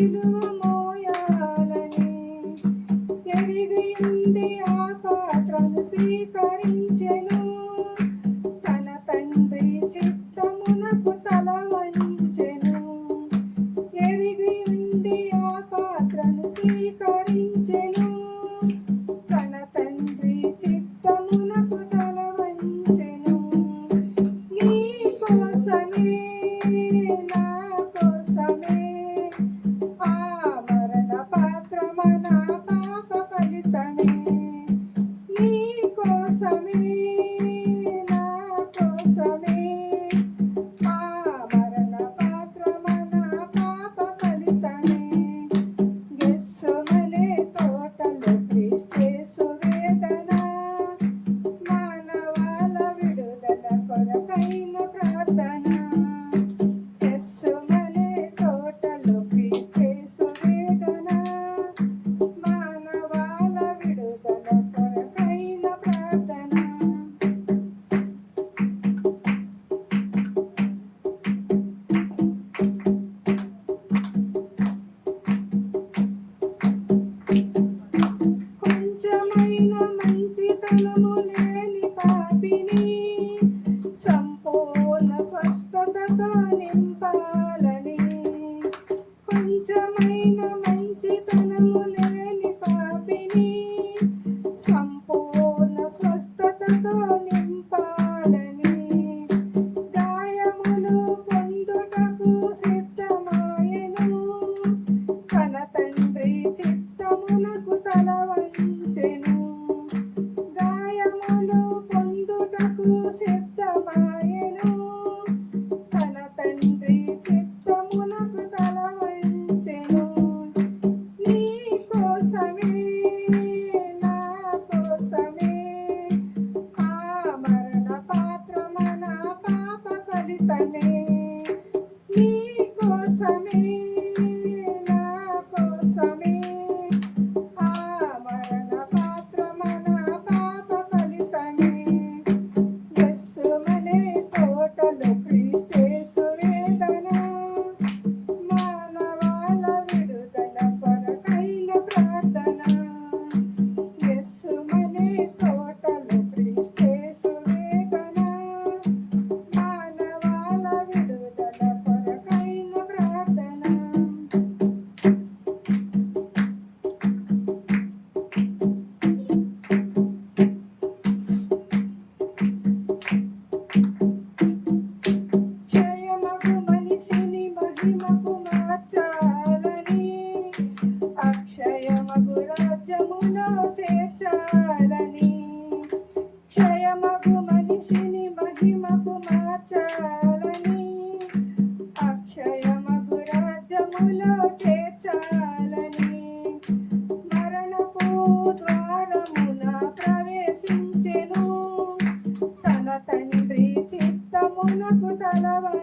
you. No te.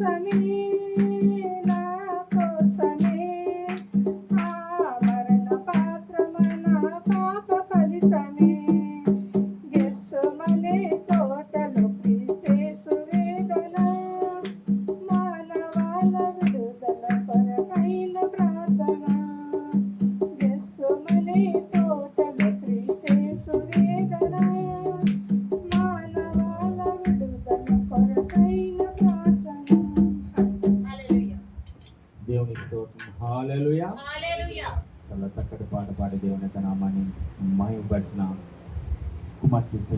a. Hallelujah చాలా చక్కటి పాట పాడి దేవుని యొక్క నామాన్ని మహిమపరిచిన కుమార్ సిస్టర్